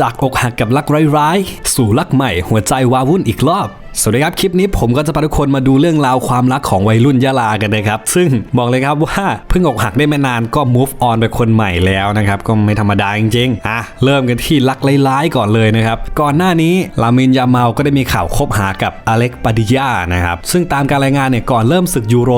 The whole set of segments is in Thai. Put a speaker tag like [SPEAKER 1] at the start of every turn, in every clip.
[SPEAKER 1] จากอกหักกับรักร้ายสู่รักใหม่หัวใจวาวุ่นอีกรอบสวัสดีครับ คลิปนี้ผมก็จะพาทุกคนมาดูเรื่องราวความรักของวัยรุ่นยะลากันนะครับ ซึ่งบอกเลยครับว่าเพิ่งอกหักได้ไม่นานก็ move on ไปคนใหม่แล้วนะครับ ก็ไม่ธรรมดาจริงๆอะเริ่มกันที่รักร้ายๆก่อนเลยนะครับ ก่อนหน้านี้ลามินยาเมาก็ได้มีข่าวคบหากับอเล็กปาดิยานะครับ ซึ่งตามการรายงานเนี่ยก่อนเริ่มศึกยูโร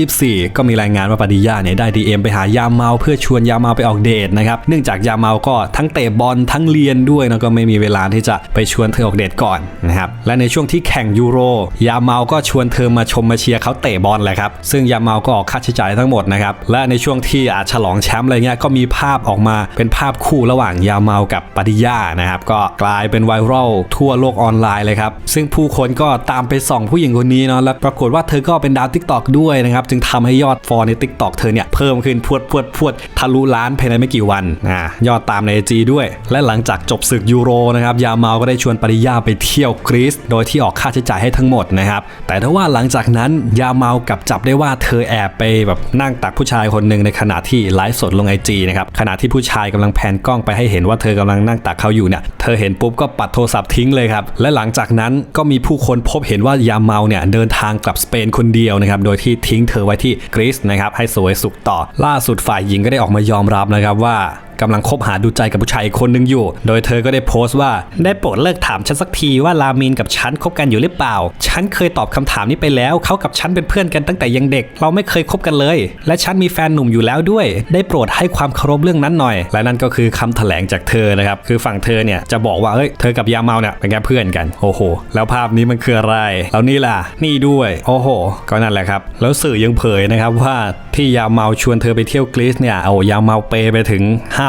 [SPEAKER 1] 2024 ก็มีรายงานว่าปาดิยาเนี่ยได้ DM ไปหายาเมาเพื่อชวนยาเมาไปออกเดทนะครับเนื่องจากยาเมาก็ทั้งเตะบอลทั้งเรียนด้วยนะก็ไม่มีเวลาที่จะไปชวนเธอออกเดทก่อนนะครับและในช่วงที่แข่งยูโร ยาเมาก็ชวนเธอมาชมมาเชียร์เขาเตะบอลแหละครับซึ่งยาเมาก็ออกค่าใช้จ่ายทั้งหมดนะครับและในช่วงที่อาฉลองแชมป์อะไรเงี้ยก็มีภาพออกมาเป็นภาพคู่ระหว่างยาเมากับปาดิยานะครับก็กลายเป็นไวรัลทั่วโลกออนไลน์เลยครับซึ่งผู้คนก็ตามไปส่องผู้หญิงคนนี้เนาะแล้วปรากฏว่าเธอก็เป็นดาวทิกตอกด้วยนะครับจึงทำให้ยอดฟอลในทิกตอกเธอเนี่ยเพิ่มขึ้นพวดพวดพวดทะลุล้านภายในไม่กี่วันอ่ายอดตามในไอจีด้วย และหลังจากจบศึกยูโรนะครับยาเมาก็ได้ชวนปริยาไปเที่ยวกรีซโดยที่ออกค่าใช้จ่ายให้ทั้งหมดนะครับ แต่ถ้าว่าหลังจากนั้นยาเมากับจับได้ว่าเธอแอบไปแบบนั่งตักผู้ชายคนหนึ่งในขณะที่ไลฟ์สดลงไอจีนะครับขณะที่ผู้ชายกำลังแพนกล้องไปให้เห็นว่าเธอกำลังนั่งตักเขาอยู่เนี่ยเธอเห็นปุ๊บก็ปัดโทรศัพท์ทิ้งเลยครับและหลังจากนั้นก็มีผู้คนพบเห็นว่ายาเมาเนี่ยเดินทางกลับสเปนคนเดียวนะครับโดยที่ทิ้งเธอไว้ที่กรีซนะครับให้สวยสุขต่อ ล่าสุดฝ่ายหญิงก็ได้ออกมายอมรับนะครับว่า กำลังคบหาดูใจกับผู้ชายอีกคนหนึ่งอยู่ โดยเธอก็ได้โพสต์ว่าได้โปรดเลิกถามฉันสักทีว่ารามินกับฉันคบกันอยู่หรือเปล่า ฉันเคยตอบคำถามนี้ไปแล้ว เขากับฉันเป็นเพื่อนกันตั้งแต่ยังเด็ก เราไม่เคยคบกันเลย และฉันมีแฟนหนุ่มอยู่แล้วด้วย ได้โปรดให้ความเคารพเรื่องนั้นหน่อย และนั่นก็คือคำแถลงจากเธอนะครับ คือฝั่งเธอเนี่ยจะบอกว่า เอ้ย เธอกับยาเมาเนี่ยเป็นแค่เพื่อนกัน โอ้โห แล้วภาพนี้มันคืออะไร แล้วนี่ล่ะ นี่ด้วย โอ้โห ก็นั่นแหละครับ แล้วสื่อยังเผยนะครับว่าที่ยาเมาชวนเธอไปเที่ยวกรีซเนี่ย เอายาเมาเปไปถึง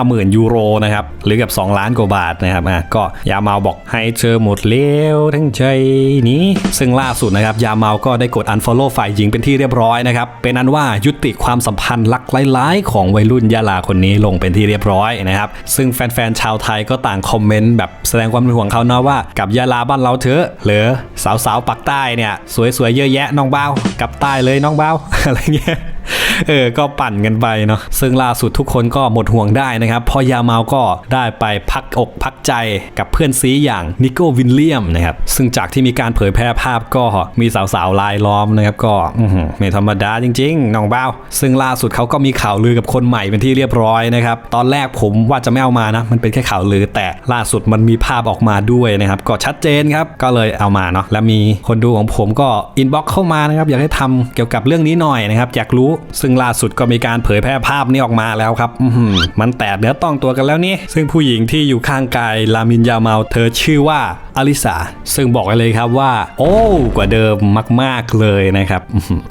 [SPEAKER 1] 50,000 ยูโรนะครับหรือกับ 2 ล้านกว่าบาทนะครับอะก็ยาเมาบอกให้เธอหมดเลี้ยวทั้งใจนี้ ซึ่งล่าสุดนะครับยาเมาก็ได้กด unfollow ฝ่ายหญิงเป็นที่เรียบร้อยนะครับเป็นนั้นว่ายุติความสัมพันธ์ลักร้ายๆของวัยรุ่นยาลาคนนี้ลงเป็นที่เรียบร้อยนะครับซึ่งแฟนๆชาวไทยก็ต่างคอมเมนต์แบบแสดงความเป็นห่วงเขาเนาะว่ากับยาลาบ้านเราเถอะหรือสาวๆปักใต้เนี่ยสวยๆเยอะแยะน้องเบ้ากับใต้เลยน้องเบ้าอะไรเงี้ย เออก็ปั่นกันไปเนาะซึ่งล่าสุดทุกคนก็หมดห่วงได้นะครับพอยาเมาก็ได้ไปพักอกพักใจกับเพื่อนซีอย่างนิโก้วินเลียมนะครับซึ่งจากที่มีการเผยแพร่ภาพก็มีสาวๆลายล้อมนะครับก็อื้อหือไม่ธรรมดาจริงๆน้องเบ้าซึ่งล่าสุดเขาก็มีข่าวลือกับคนใหม่เป็นที่เรียบร้อยนะครับตอนแรกผมว่าจะไม่เอามานะมันเป็นแค่ข่าวลือแต่ล่าสุดมันมีภาพออกมาด้วยนะครับก็ชัดเจนครับก็เลยเอามาเนาะและมีคนดูของผมก็อินบ็อกเข้ามานะครับอยากให้ทำเกี่ยวกับเรื่องนี้หน่อยนะครับอยากรู้ซึ่งล่าสุดก็มีการเผยแพร่ภาพนี้ออกมาแล้วครับมันแตะเนื้อต้องตัวกันแล้วนี่ซึ่งผู้หญิงที่อยู่ข้างกายลามินยาเมาเธอชื่อว่า อลิสาซึ่งบอกไว้เลยครับว่า โอ้กว่าเดิมมาก ๆ เลยนะครับ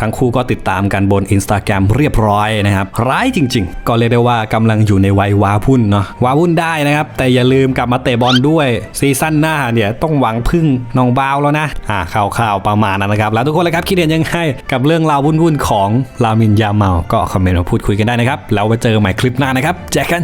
[SPEAKER 1] ทั้งคู่ก็ติดตามกันบน Instagram เรียบร้อยนะครับร้ายจริง ๆ ก็เรียกได้ว่ากำลังอยู่ในวัยวาวุ่นเนาะวาวุ่นได้นะครับ แต่อย่าลืมกลับมาเตะบอลด้วยซีซั่นหน้าเนี่ยต้องหวังพึ่งน้องบาวแล้วนะอ่าข่าวๆประมาณนั้นนะครับ แล้วทุกคนเลยครับคิดเห็นยังไงกับเรื่องราววุ่นๆของลามินยาเมา ก็คอมเมนต์มาพูดคุยกันได้นะครับแล้วไว้เจอใหม่คลิปหน้านะครับแจกกัน